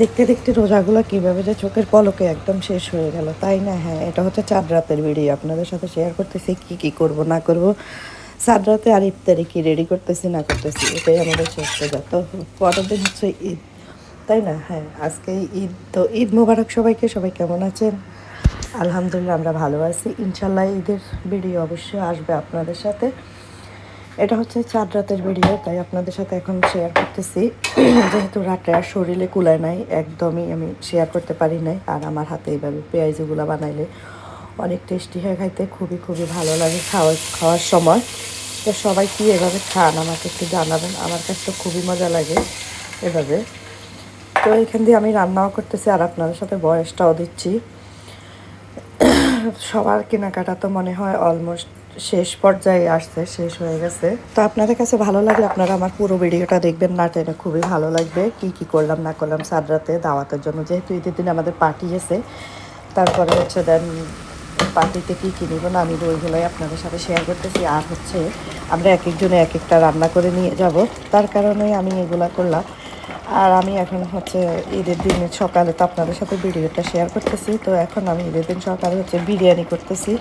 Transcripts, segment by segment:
দেখতে দেখতে রোজাগুলো কীভাবে যে চোখের পলকে একদম শেষ হয়ে গেল, তাই না? হ্যাঁ এটা হচ্ছে চাঁদ রাতের ভিডিও আপনাদের সাথে শেয়ার করতেছি কি কি করব, না করব। চাঁদ রাতে আর ইফতারি কি রেডি করতেছি, না করতেছি, এটাই আমাদের শেষ রোজা। তো পরের দিন হচ্ছে ঈদ, তাই না? হ্যাঁ আজকে ঈদ। তো ঈদ মোবারক সবাইকে, সবাই কেমন আছেন? আলহামদুলিল্লাহ আমরা ভালো আছি। ইনশাল্লাহ ঈদের ভিডিও অবশ্যই আসবে আপনাদের সাথে। এটা হচ্ছে চার রাতের ভিডিও তাই আপনাদের সাথে এখন শেয়ার করতেছি। যেহেতু রাতে আর শরীরে কুলায় নাই, একদমই আমি শেয়ার করতে পারি নাই। আর আমার হাতে এইভাবে পেঁয়াজগুলো বানাইলে অনেক টেস্টি হয়ে খাইতে, খুবই খুবই ভালো লাগে খাওয়া খাওয়ার সময়। তো সবাই কি এভাবে খান, আমাকে একটু জানাবেন। আমার কাছে তো খুবই মজা লাগে এভাবে। তো এখান দিয়ে আমি রান্নাও করতেছি, আর আপনাদের সাথে বয়সটাও দিচ্ছি। সবার কেনাকাটা তো মনে হয় অলমোস্ট শেষ পর্যায়ে আসছে, শেষ হয়ে গেছে। তো আপনাদের কাছে ভালো লাগলে আপনারা আমার পুরো ভিডিওটা দেখবেন, না টেনে খুবই ভালো লাগবে। কি কি করলাম, না করলাম, সাদরাতে দাওয়াতের জন্য। যেহেতু ঈদের দিন আমাদের পার্টি আছে, তারপরে হচ্ছে দেন পার্টিতে কী কী নিব না আমি ওইগুলোই আপনাদের সাথে শেয়ার করতেছি। আর হচ্ছে আমরা এক একজনে এক একটা রান্না করে নিয়ে যাব। তার কারণেই আমি এগুলা করলাম। আর আমি এখন হচ্ছে ঈদের দিন সকালে তো আপনাদের সাথে ভিডিওটা শেয়ার করতেছি। তো এখন আমি ঈদের দিন সকালে হচ্ছে বিরিয়ানি করতেছি।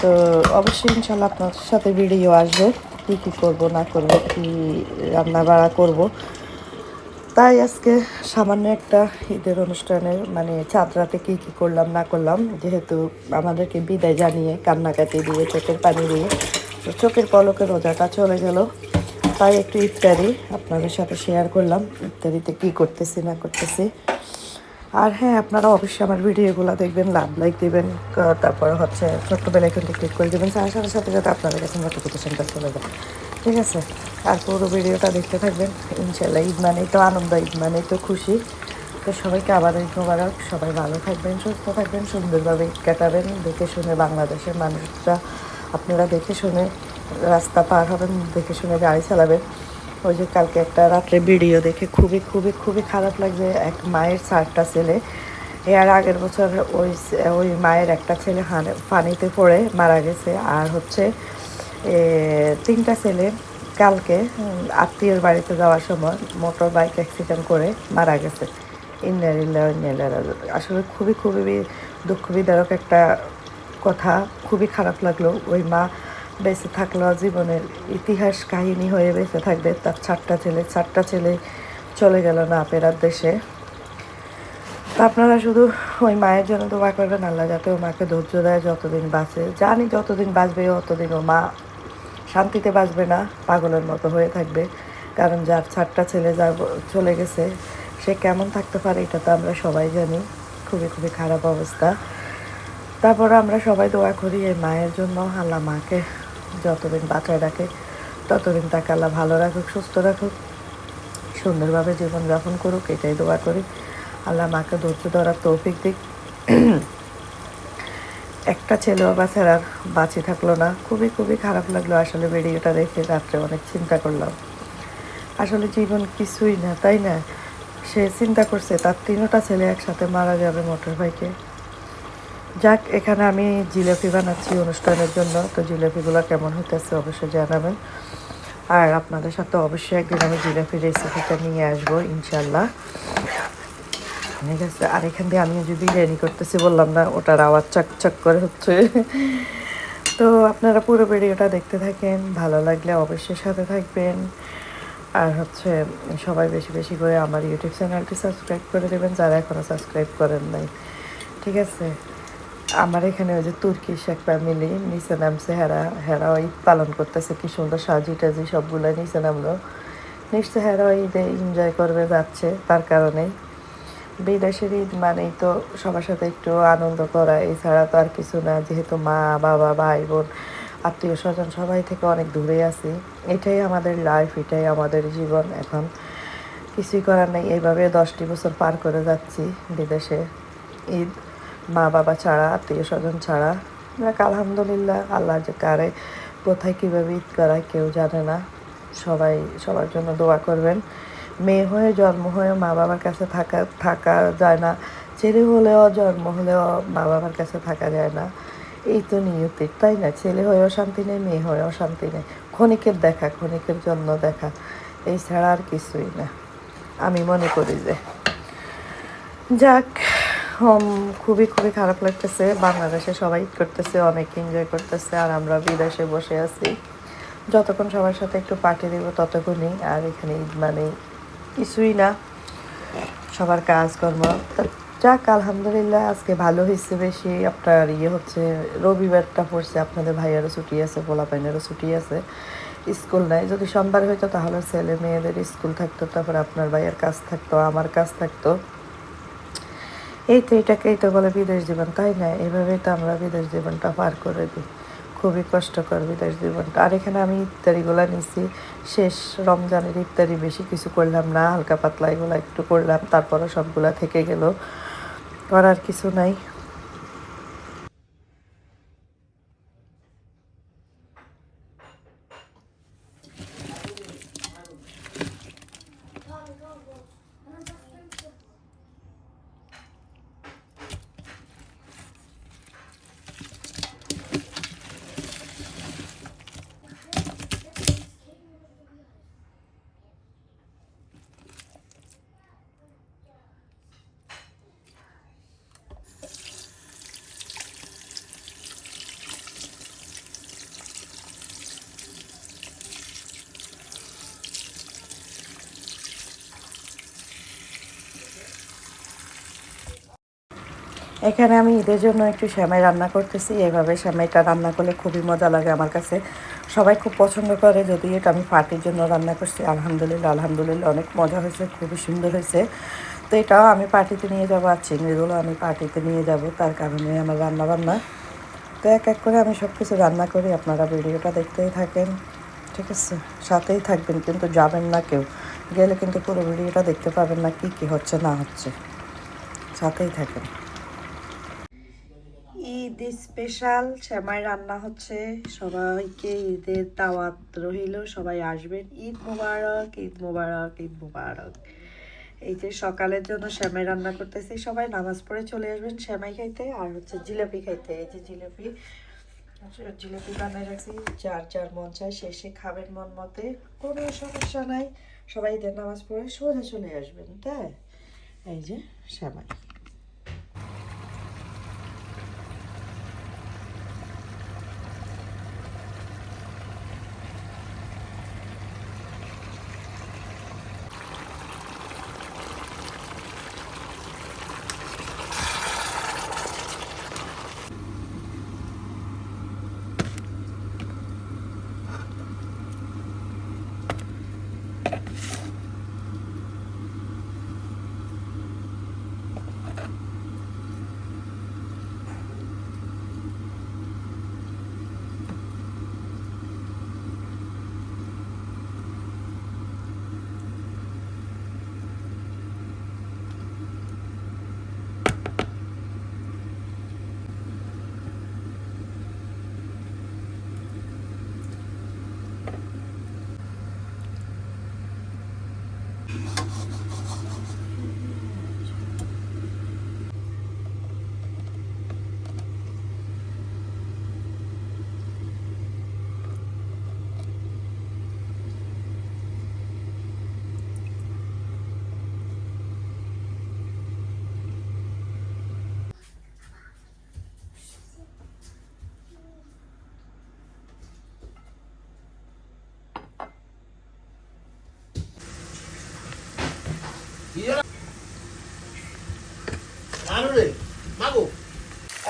তো অবশ্যই ইনশাল্লাহ আপনার সাথে ভিডিও আসবে, কী কী করব, না করব, কী রান্না বাড়া করব। তাই আজকে সামান্য একটা ঈদের অনুষ্ঠানের মানে চাঁদ রাতে কী কী করলাম, না করলাম, যেহেতু আমাদেরকে বিদায় জানিয়ে কান্নাকাটি দিয়ে, চোখের পানি দিয়ে, তো চোখের পলকে রোজাটা চলে গেল। তাই একটু ইফতারি আপনাদের সাথে শেয়ার করলাম, ইফতারিতে কী করতেছি, না করতেছি। আর হ্যাঁ আপনারা অবশ্যই আমার ভিডিওগুলো দেখবেন, লাভ লাইক দেবেন তারপর হচ্ছে ছোট্ট বেলাইকনটি ক্লিক করে দেবেন তার সাথে সাথে সাথে আপনাদের কাছে নোটিফিকেশনটা চলে যায়। ঠিক আছে? আর পুরো ভিডিওটা দেখতে থাকবেন। ইনশাল্লাহ ঈদ মানেই তো আনন্দ, ঈদ মানেই তো খুশি। তো সবাইকে আবার ঈদ মোবারক। সবাই ভালো থাকবেন, সুস্থ থাকবেন, সুন্দরভাবে ঈদ কাটাবেন। দেখে শুনে বাংলাদেশের মানুষরা, আপনারা দেখে শুনে রাস্তা পার হবেন, দেখে শুনে গাড়ি চালাবেন। ওই যে কালকে একটা রাত্রে ভিডিও দেখে খুবই খুবই খুবই খারাপ লাগছে। এক মায়ের চারটা ছেলে। এর আগের বছর ওই ওই মায়ের একটা ছেলে পানিতে পড়ে, মারা গেছে। আর হচ্ছে তিনটা ছেলে কালকে আত্মীয়ের বাড়িতে যাওয়ার সময় মোটর বাইক অ্যাক্সিডেন্ট করে মারা গেছে। ইন্নারিল্লা ইন্নারিল্লা আসলে খুবই খুবই দুঃখ বিদারক একটা কথা। খুবই খারাপ লাগল। ওই মা বেঁচে থাকল জীবনের ইতিহাস কাহিনী হয়ে বেঁচে থাকবে তার চারটা ছেলে। চারটা ছেলে চলে গেল না পেরার দেশে। আপনারা শুধু ওই মায়ের জন্য দোয়া করবেন, আল্লাহ যাতে ও মাকে ধৈর্য দেয়, যতদিন বাঁচে। জানি যতদিন বাঁচবে ততদিন ও মা শান্তিতে বাঁচবে না, পাগলের মতো হয়ে থাকবে। কারণ যার চারটা ছেলে যা চলে গেছে, সে কেমন থাকতে পারে এটা তো আমরা সবাই জানি। খুবই খুবই খারাপ অবস্থা। তারপরে আমরা সবাই দোয়া করি এই মায়ের জন্য, আল্লাহ মাকে যতদিন বাঁচায় রাখে, ততদিন তাকে আল্লাহ ভালো রাখুক, সুস্থ রাখুক, সুন্দরভাবে জীবনযাপন করুক, এটাই দোয়া করি। আল্লাহ মাকে ধৈর্য ধরার তৌফিক দিক। একটা ছেলেও বাছার বাঁচি থাকল না। খুবই খুবই খারাপ লাগল আসলে ভিডিওটা দেখে, রাত্রে অনেক চিন্তা করলাম। আসলে জীবন কিছুই না, তাই না? সে চিন্তা করছে, তার তিনোটা ছেলে একসাথে মারা যাবে মোটর বাইকে। যাক, এখানে আমি জিলাপি বানাচ্ছি অনুষ্ঠানের জন্য। তো জিলাপিগুলো কেমন হইতেছে অবশ্যই জানাবেন। আর আপনাদের সাথে অবশ্যই একদিন আমি জিলাপির রেসিপিটা নিয়ে আসব ইনশাল্লাহ ঠিক আছে, আর এখান দিয়ে আমি যে বিরিয়ানি করতেছি, বললাম না, ওটার আওয়াজ চক চক করে হচ্ছে। তো আপনারা পুরো ভিডিওটা দেখতে থাকেন, ভালো লাগলে অবশ্যই সাথে থাকবেন। আর হচ্ছে, সবাই বেশি বেশি করে আমার ইউটিউব চ্যানেলটি সাবস্ক্রাইব করে দেবেন, যারা এখনও সাবস্ক্রাইব করেন নাই। ঠিক আছে? আমার এখানে ওই যে তুর্কিশ এক ফ্যামিলি নিচে নামছে হেরা হেরা ঈদ পালন করতেছে, কি সুন্দর সাজি টাজি সবগুলো নিচে নামলো নিশ্চয় হেরা ওই ঈদে এনজয় করবে, যাচ্ছে তার কারণেই বিদেশের ঈদ মানেই তো সবার সাথে একটু আনন্দ করা, এছাড়া তো আর কিছু না, যেহেতু মা, বাবা, ভাই, বোন, আত্মীয় স্বজন সবাই থেকে অনেক দূরে আছি। এটাই আমাদের লাইফ এটাই আমাদের জীবন এখন। কিছুই করার নেই, এইভাবে দশটি বছর পার করে যাচ্ছি বিদেশে। ঈদ মা বাবা ছাড়া আত্মীয় স্বজন ছাড়া। যাক আলহামদুলিল্লাহ আল্লাহ যে কারে, কোথায় কীভাবে ঈদ করায় কেউ জানে না। সবাই, সবার জন্য দোয়া করবেন। মেয়ে হয়ে জন্ম হয়ে মা বাবার কাছে থাকা থাকা যায় না। ছেলে হলেও জন্ম হলেও মা বাবার কাছে থাকা যায় না। এই তো নিয়তির তাই না? ছেলে হয়েও শান্তি নেই, মেয়ে হয়েও শান্তি নেই। ক্ষণিকের দেখা, ক্ষণিকের জন্য দেখা। এই ছাড়া আর কিছুই না। আমি মনে করি যে, যাক খুবই খুবই খারাপ লাগতেছে। বাংলাদেশে সবাই ঈদ করতেছে, অনেক এনজয় করতেছে, আর আমরা বিদেশে বসে আছি। যতক্ষণ সবার সাথে একটু পার্টি দেবো, ততক্ষণই আর এখানে ঈদ মানে কিছুই না। সবার কাজকর্ম। যাক, আলহামদুলিল্লাহ, আজকে ভালো হয়েছে বেশি। আপনার ইয়ে হচ্ছে, রবিবারটা পড়ছে, আপনাদের ভাইয়ারও ছুটি আছে, পোলাপাইনেরও ছুটি আছে। স্কুল নাই। যদি সোমবার হইতো তাহলে ছেলে মেয়েদের স্কুল থাকতো, তারপর আপনার ভাইয়ের কাজ থাকতো, আমার কাজ থাকতো। এই তো এটাকেই তো বলে বিদেশ জীবন, তাই না? এভাবেই তো আমরা বিদেশ জীবনটা পার করে দিই। খুবই কষ্টকর বিদেশ জীবনটা। আর এখানে আমি ইফতারিগুলো নিছি। শেষ রমজানের ইফতারি বেশি কিছু করলাম না, হালকা পাতলা এগুলো একটু করলাম, তারপরও সবগুলা থেকে গেল। করার কিছু নাই। এখানে আমি ঈদের জন্য একটু সেমাই রান্না করতেছি। এভাবে সেমাইটা রান্না করলে খুবই মজা লাগে আমার কাছে। সবাই খুব পছন্দ করে যদি এটা আমি পার্টির জন্য রান্না করছি। আলহামদুলিল্লাহ আলহামদুলিল্লাহ, অনেক মজা হয়েছে, খুবই সুন্দর হয়েছে। তো এটাও আমি পার্টিতে নিয়ে যাব আর চিংড়িগুলো আমি পার্টিতে নিয়ে যাব, তার কারণে আমার রান্না বান্না তো এক এক করে আমি সব কিছু রান্না করি, আপনারা ভিডিওটা দেখতেই থাকেন। ঠিক আছে? সাথেই থাকবেন, কিন্তু যাবেন না কেউ। গেলে কিন্তু পুরো ভিডিওটা দেখতে পাবেন না কি কি হচ্ছে, না হচ্ছে। সাথেই থাকেন। ঈদ স্পেশাল সেমাই রান্না হচ্ছে। সবাইকে ঈদের দাওয়াত রহিল সবাই আসবেন। ঈদ মোবারক ঈদ মোবারক ঈদ মোবারক। এই যে সকালের জন্য শ্যামাই রান্না করতেছি, সবাই নামাজ পড়ে চলে আসবেন শ্যামাই খাইতে। আর হচ্ছে জিলাপি খাইতে, এই যে জিলাপি। জিলাপি বানায় রাখছি, যার যার মন চায় সে খাবেন মন মতে, কোনো সমস্যা নাই। সবাই ঈদের নামাজ পড়ে সোজা চলে আসবেন, তাই? এই যে সেমাই।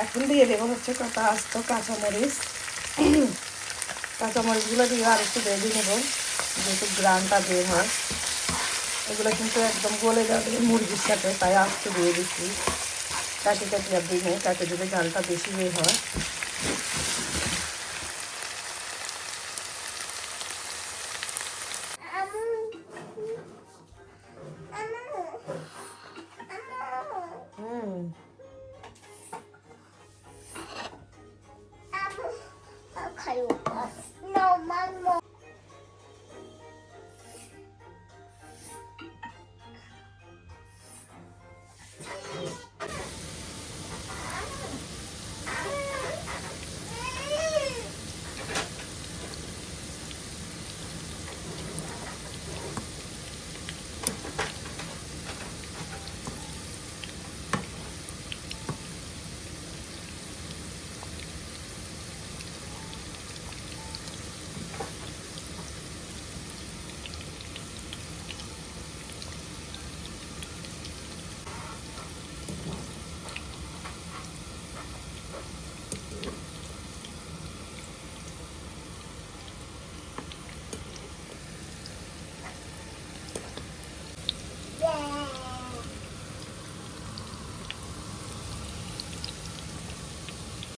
এখন দিয়ে দেবো হচ্ছে কটা আস্ত কাঁচামরিচ। কাঁচামরিচগুলো দিয়ে আর একটু ভেজে নেব, যেহেতু গ্রানটা বের হয়। এগুলো কিন্তু একদম গলে যাবে মুরগির সাথে, তাই আস্ত দিয়ে দিচ্ছি। কাটি কাটি আর দিনে, কাটি দিলে ঝালটা বেশি বের হয়। Não, mamãe.